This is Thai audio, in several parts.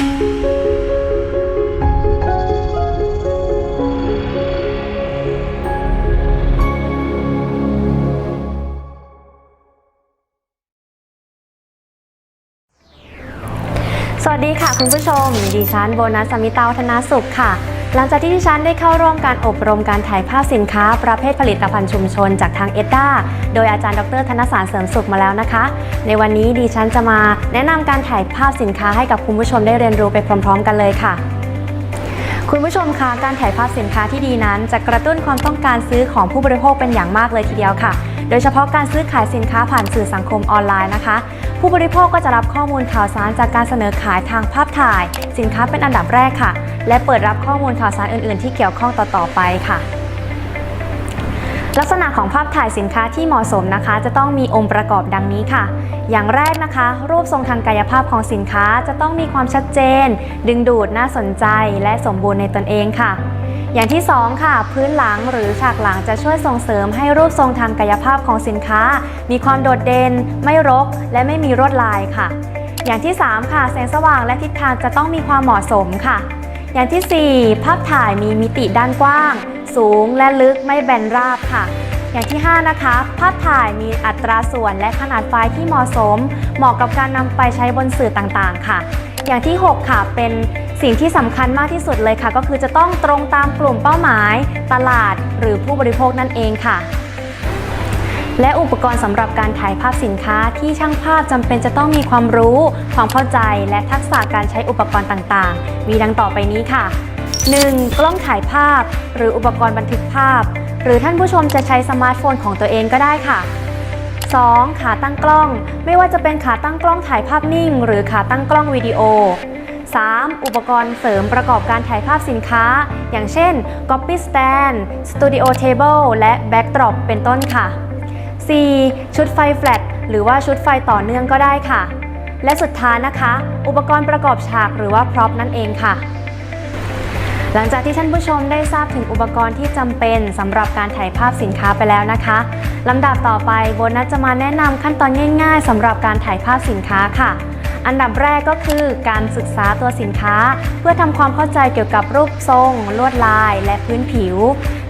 สวัสดีค่ะคุณผู้ชม ดิฉันโบนัสสมิตาวธนาสุขค่ะ หลังจากที่ดิฉันได้เข้าร่วมการอบรมการถ่ายภาพสินค้า ประเภทผลิตภัณฑ์ชุมชนจากทางเอ็ดดาโดยอาจารย์ดรธนสารเสริมสุขมาแล้วนะคะ ในวันนี้ดิฉันจะมาแนะนำการถ่ายภาพสินค้าให้กับคุณผู้ชมได้เรียนรู้ไปพร้อม ๆ กันเลยค่ะ คุณผู้ชมคะการถ่ายภาพสินค้าที่ดีนั้น จะกระตุ้นความต้องการซื้อของผู้บริโภคเป็นอย่างมากเลยทีเดียวค่ะ โดยเฉพาะการซื้อขายสินค้าผ่านสื่อสังคมออนไลน์นะคะ ผู้บริโภคก็จะรับข้อมูลข่าวสารจากการเสนอขายทางภาพถ่าย สินค้าเป็นอันดับแรกค่ะ และเปิดรับข้อมูลข่าวสารอื่น ๆ ที่เกี่ยวข้องต่อๆไปค่ะ ลักษณะของภาพถ่ายสินค้าที่เหมาะสมนะคะ จะต้องมีองค์ประกอบดังนี้ค่ะ อย่างแรกนะคะ รูปทรงทางกายภาพของสินค้าจะต้องมีความชัดเจน ดึงดูดน่าสนใจ และสมบูรณ์ในตนเองค่ะ อย่างที่สองค่ะ พื้นหลังหรือฉากหลังจะช่วยส่งเสริมให้รูปทรงทางกายภาพของสินค้า มีความโดดเด่นไม่รก และไม่มีรวดลายค่ะ อย่างที่ 3 ค่ะแสงสว่างและทิศทางจะต้องมีความเหมาะสมค่ะ อย่างทีสี่ 4 ภาพถ่ายมีมิติด้านกว้าง สูงและลึกไม่แบนราบค่ะ อย่างที่ 5 นะคะ ภาพถ่ายมีอัตราส่วนและขนาดไฟล์ที่เหมาะสม เหมาะกับการนำไปใช้บนสื่อต่างๆ ค่ะ อย่างที่ 6 ค่ะเป็นสิ่งที่สำคัญมากที่สุดเลยค่ะ ก็คือจะต้องตรงตามกลุ่มเป้าหมาย ตลาดหรือผู้บริโภคนั่นเองค่ะ และอุปกรณ์สำหรับการถ่ายภาพสินค้าที่ช่างภาพจำเป็นจะต้องมีความรู้ ความเข้าใจ และทักษะการใช้อุปกรณ์ต่างๆ มีดังต่อไปนี้ค่ะ 1. กล้องถ่ายภาพ หรืออุปกรณ์บันทึกภาพ หรือท่านผู้ชมจะใช้สมาร์ทโฟนของตัวเองก็ได้ค่ะ 2. ขาตั้งกล้อง ไม่ว่าจะเป็นขาตั้งกล้องถ่ายภาพนิ่ง หรือขาตั้งกล้องวิดีโอ 3. อุปกรณ์เสริมประกอบการถ่ายภาพสินค้า อย่างเช่น Copy Stand Studio Table และ Backdrop เป็นต้นค่ะ 4. ชุดไฟแฟลตหรือว่าชุดไฟต่อเนื่องก็ได้ค่ะ และสุดท้ายนะคะ อุปกรณ์ประกอบฉากหรือว่าพร็อพนั่นเองค่ะ หลังจากที่ท่านผู้ชมได้ทราบถึงอุปกรณ์ที่จำเป็นสำหรับการถ่ายภาพสินค้าไปแล้วนะคะลำดับต่อไปโบนัสจะมาแนะนำขั้นตอนง่าย ๆสำหรับการถ่ายภาพสินค้าค่ะ อันดับแรกก็คือการศึกษาตัวสินค้า เพื่อทำความเข้าใจเกี่ยวกับรูปทรง ลวดลาย และพื้นผิว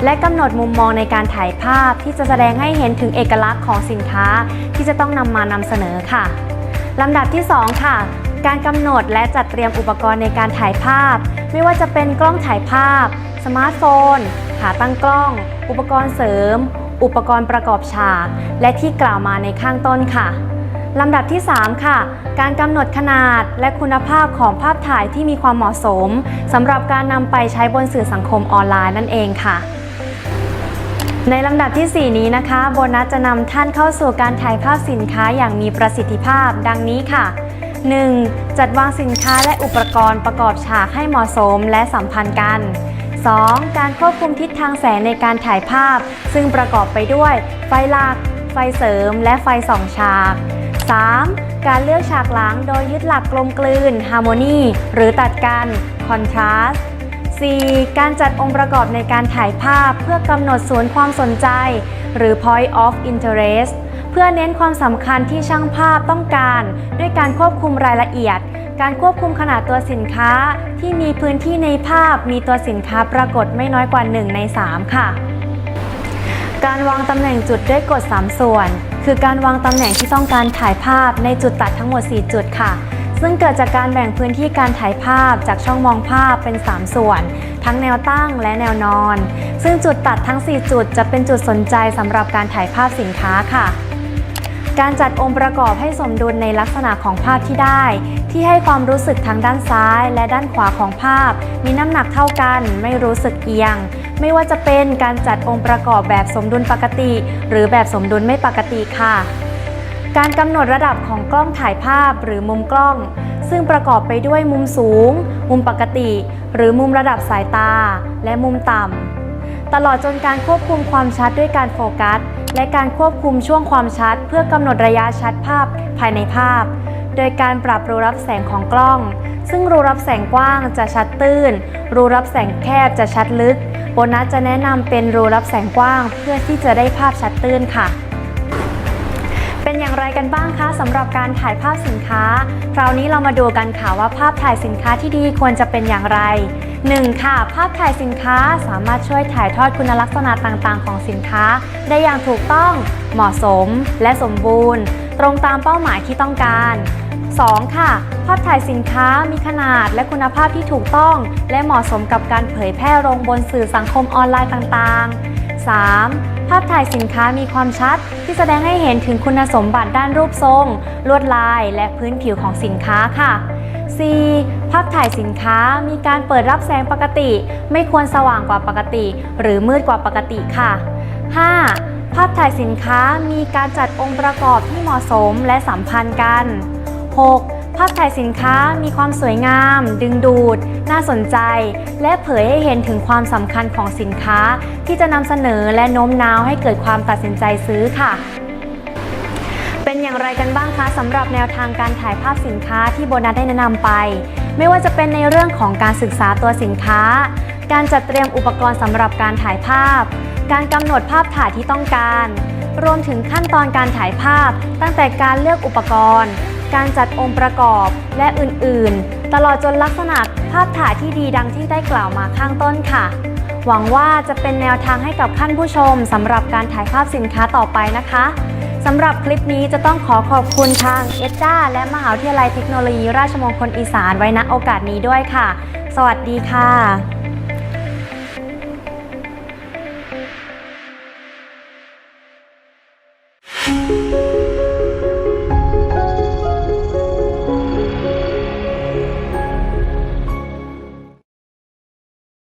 และกำหนดมุมมองในการถ่ายภาพที่จะแสดงให้เห็นถึงเอกลักษณ์ของสินค้า ที่จะต้องนำมานำเสนอค่ะลำดับที่ 2 ค่ะ การกำหนดและจัดเตรียมอุปกรณ์ในการถ่ายภาพ ไม่ว่าจะเป็นกล้องถ่ายภาพ สมาร์ทโฟน ขาตั้งกล้อง อุปกรณ์เสริม อุปกรณ์ประกอบฉาก และที่กล่าวมาในข้างต้นค่ะ ลำดับที่ 3 ค่ะ การกำหนดขนาดและคุณภาพของภาพถ่ายที่มีความเหมาะสมสำหรับการนำไปใช้บนสื่อสังคมออนไลน์นั่นเองค่ะ ในลำดับที่ 4 นี้นะคะโบนัสจะนำท่านเข้าสู่การถ่ายภาพสินค้าอย่างมีประสิทธิภาพ ดังนี้ค่ะ 1. จัดวางสินค้าและอุปกรณ์ประกอบฉากให้เหมาะสมและสัมพันธ์กัน 2. การควบคุมทิศทางแสงในการถ่ายภาพ ซึ่งประกอบไปด้วย ไฟหลัก ไฟเสริม และไฟส่องฉาก 3. การเลือกฉากหลังโดยยึดหลักกลมกลืน ฮาร์โมนีหรือตัดกันคอนทราสต์ 4. การจัดองค์ประกอบในการถ่ายภาพเพื่อกำหนดศูนย์ความสนใจ หรือ point of interest เพื่อเน้นความสำคัญที่ช่างภาพต้องการ ด้วยการควบคุมรายละเอียด การควบคุมขนาดตัวสินค้า ที่มีพื้นที่ในภาพมีตัวสินค้าปรากฏไม่น้อยกว่า 1 ใน 3 ค่ะ การวางตำแหน่งจุดด้วยกฎ3ส่วน คือการวางตำแหน่งที่ต้องการถ่ายภาพในจุดตัดทั้งหมด 4 จุดค่ะ ซึ่งเกิดจากการแบ่งพื้นที่การถ่ายภาพจากช่องมองภาพเป็น 3 ส่วน ทั้งแนวตั้งและแนวนอน ซึ่งจุดตัดทั้ง 4 จุดจะเป็นจุดสนใจสำหรับการถ่ายภาพสินค้าค่ะการจัดองค์ประกอบให้สมดุลในลักษณะของภาพที่ได้ ที่ให้ความรู้สึกทั้งด้านซ้ายและด้านขวาของภาพ มีน้ำหนักเท่ากัน ไม่รู้สึกเอียง ไม่ว่าจะเป็นการจัดองค์ประกอบแบบสมดุลปกติ หรือแบบสมดุลไม่ปกติค่ะ การกำหนดระดับของกล้องถ่ายภาพหรือมุมกล้อง ซึ่งประกอบไปด้วยมุมสูง มุมปกติ หรือมุมระดับสายตา และมุมต่ำตลอดจนการควบคุมความชัดด้วยการโฟกัส และการควบคุมช่วงความชัด เพื่อกำหนดระยะชัดภาพภายในภาพ โดยการปรับรูรับแสงของกล้องซึ่งรูรับแสงกว้างจะชัดตื้น รูรับแสงแคบจะชัดลึก บนัสจะแนะนำเป็นรูรับแสงกว้าง เพื่อที่จะได้ภาพชัดตื้นค่ะเเป็นอย่างไรกันบ้างคะสำหรับการถ่ายภาพสินค้า คราวนี้เรามาดูกันค่ะว่าภาพถ่ายสินค้าที่ดีควรจะเป็นอย่างไร 1. ค่ะ ภาพถ่ายสินค้าสามารถช่วยถ่ายทอดคุณลักษณะต่างๆ ของสินค้า ได้อย่างถูกต้อง เหมาะสม และสมบูรณ์ ตรงตามเป้าหมายที่ต้องการ 2. ค่ะ ภาพถ่ายสินค้ามีขนาดและคุณภาพที่ถูกต้อง และเหมาะสมกับการเผยแพร่ลงบนสื่อสังคมออนไลน์ต่างๆ 3. ภาพถ่ายสินค้ามีความชัด ที่แสดงให้เห็นถึงคุณสมบัติด้านรูปทรง ลวดลายและพื้นผิวของสินค้าค่ะ 4. ภาพถ่ายสินค้ามีการเปิดรับแสงปกติ ไม่ควรสว่างกว่าปกติ หรือมืดกว่าปกติค่ะ 5. ภาพถ่ายสินค้ามีการจัดองค์ประกอบที่เหมาะสมและสัมพันธ์กัน 6. ภาพถ่ายสินค้ามีความสวยงาม ดึงดูด น่าสนใจ และเผยให้เห็นถึงความสำคัญของสินค้า ที่จะนำเสนอและโน้มน้าวให้เกิดความตัดสินใจซื้อค่ะเป็นอย่างไรกันบ้างคะสำหรับแนวทางการถ่ายภาพสินค้าที่โบนัสได้แนะนำไป ไม่ว่าจะเป็นในเรื่องของการศึกษาตัวสินค้า การจัดเตรียมอุปกรณ์สำหรับการถ่ายภาพ การกำหนดภาพถ่ายที่ต้องการ รวมถึงขั้นตอนการถ่ายภาพ ตั้งแต่การเลือกอุปกรณ์ การจัดองค์ประกอบและอื่นๆ ตลอดจนลักษณะภาพถ่ายที่ดีดังที่ได้กล่าวมาข้างต้นค่ะ หวังว่าจะเป็นแนวทางให้กับท่านผู้ชมสำหรับการถ่ายภาพสินค้าต่อไปนะคะสำหรับคลิปนี้จะต้องขอขอบคุณทางเอด้าและมหาวิทยาลัยเทคโนโลยีราชมงคลอีสานไว้ณโอกาสนี้ด้วยค่ะ สวัสดีค่ะ